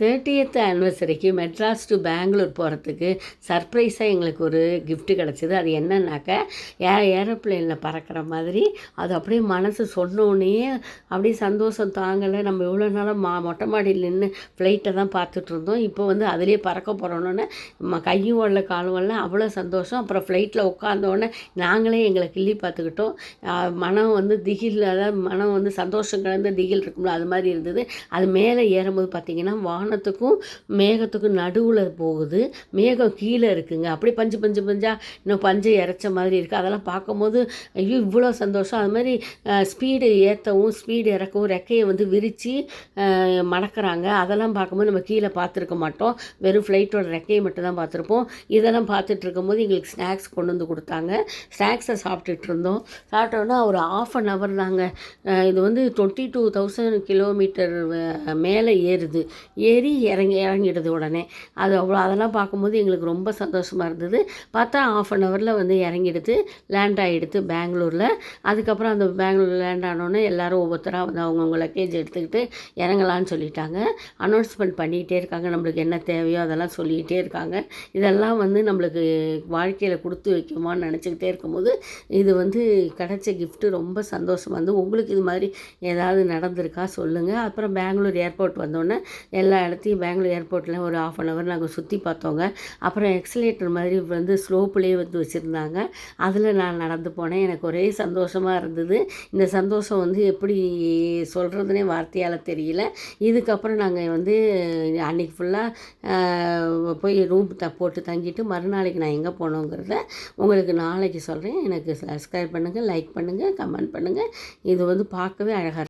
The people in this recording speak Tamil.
தேர்ட்டியத் ஆனிவர்சரிக்கு மெட்ராஸ் டு பெங்களூர் போகிறதுக்கு சர்ப்ரைஸாக எங்களுக்கு ஒரு கிஃப்ட் கிடச்சிது. அது என்னன்னாக்க ஏ ஏரோப்ளேனில் பறக்கிற மாதிரி அது அப்படியே மனசு சொன்னோடனே அப்படியே சந்தோஷம் தாங்கலை. நம்ம இவ்வளோ நாளாக மா மொட்டை மாடியில் நின்று ஃப்ளைட்டை தான் பார்த்துட்டு இருந்தோம். இப்போ வந்து அதுலேயே பறக்க போகிறோன்னு கையும் வரல காலும் வரல அவ்வளோ சந்தோஷம். அப்புறம் ஃப்ளைட்டில் உட்காந்தோடனே நாங்களே எங்களை கிள்ளி பார்த்துக்கிட்டோம். மனம் வந்து திகில் அதாவது மனம் வந்து சந்தோஷம் கலந்த திகில் இருக்கும்ல அது மாதிரி இருந்தது. அது மேலே ஏறும்போது பார்த்தீங்கன்னா வானத்துக்கும் மேகத்துக்கும் நடுவில் போகுது. மேகம் கீழே இருக்குங்க. அப்படியே பஞ்சு பஞ்சு பஞ்சா இன்னும் பஞ்சை இறைச்ச மாதிரி இருக்குது அதெல்லாம் பார்க்கும்போது ஐயோ இவ்வளோ சந்தோஷம். அது மாதிரி ஸ்பீடு ஏற்றவும் ஸ்பீடு இறக்கவும் ரெக்கையை வந்து விரித்து மடக்கிறாங்க. அதெல்லாம் பார்க்கும்போது நம்ம கீழே பார்த்துருக்க மாட்டோம். வெறும் ஃப்ளைட்டோட ரெக்கையை மட்டும் தான் பார்த்துருப்போம். இதெல்லாம் பார்த்துட்டு இருக்கும்போது எங்களுக்கு ஸ்நாக்ஸ் கொண்டு வந்து கொடுத்தாங்க. ஸ்நாக்ஸை சாப்பிட்டுட்டு இருந்தோம். சாப்பிட்டோன்னா ஒரு ஆஃப் அன் ஹவர் தாங்க. இது வந்து டுவெண்ட்டி டூ தௌசண்ட் கிலோமீட்டர் மேலே ஏறுது. ஏ ஏறி இறங்கி இறங்கிடுது உடனே. அது அவ்வளோ அதெல்லாம் பார்க்கும்போது எங்களுக்கு ரொம்ப சந்தோஷமாக இருந்தது. பார்த்தா ஆஃப் அன் ஹவரில் வந்து இறங்கிடுது லேண்ட் ஆகிடுது பெங்களூரில். அதுக்கப்புறம் அந்த பெங்களூர் லேண்ட் ஆனோடனே எல்லாரும் ஒவ்வொருத்தராக வந்து அவங்கவுங்க லக்கேஜ் எடுத்துக்கிட்டு இறங்கலான்னு சொல்லிட்டாங்க. அனௌன்ஸ்மெண்ட் பண்ணிக்கிட்டே இருக்காங்க. நம்மளுக்கு என்ன தேவையோ அதெல்லாம் சொல்லிக்கிட்டே இருக்காங்க. இதெல்லாம் வந்து நம்மளுக்கு வாழ்க்கையில் கொடுத்து வைக்குமான்னு நினச்சிக்கிட்டே இருக்கும்போது இது வந்து கிடச்ச கிஃப்ட்டு ரொம்ப சந்தோஷமாக வந்து உங்களுக்கு இது மாதிரி ஏதாவது நடந்திருக்கா? சொல்லுங்கள் அப்புறம் பெங்களூர் ஏர்போர்ட் வந்தோடனே எல்லா இடத்தையும் பெங்களூர் ஏர்போர்ட்டில் ஒரு ஆஃப் அன் ஹவர் நாங்கள் சுற்றி பார்த்தோங்க. அப்புறம் எக்ஸலேட்டர் மாதிரி வந்து ஸ்லோப்புலேயே வந்து வச்சுருந்தாங்க. அதில் நான் நடந்து போனேன். எனக்கு ஒரே சந்தோஷமாக இருந்தது. இந்த சந்தோஷம் வந்து எப்படி சொல்கிறதுனே வார்த்தையால் தெரியல. இதுக்கப்புறம் நாங்கள் வந்து அன்றைக்கி ஃபுல்லாக போய் ரூம் த போட்டு தங்கிட்டு மறுநாளைக்கு நான் எங்கே போனோங்கிறத உங்களுக்கு நாளைக்கு சொல்கிறேன் எனக்கு சப்ஸ்கிரைப் பண்ணுங்கள் லைக் பண்ணுங்கள் கமெண்ட் பண்ணுங்கள் இது வந்து பார்க்கவே அழகாக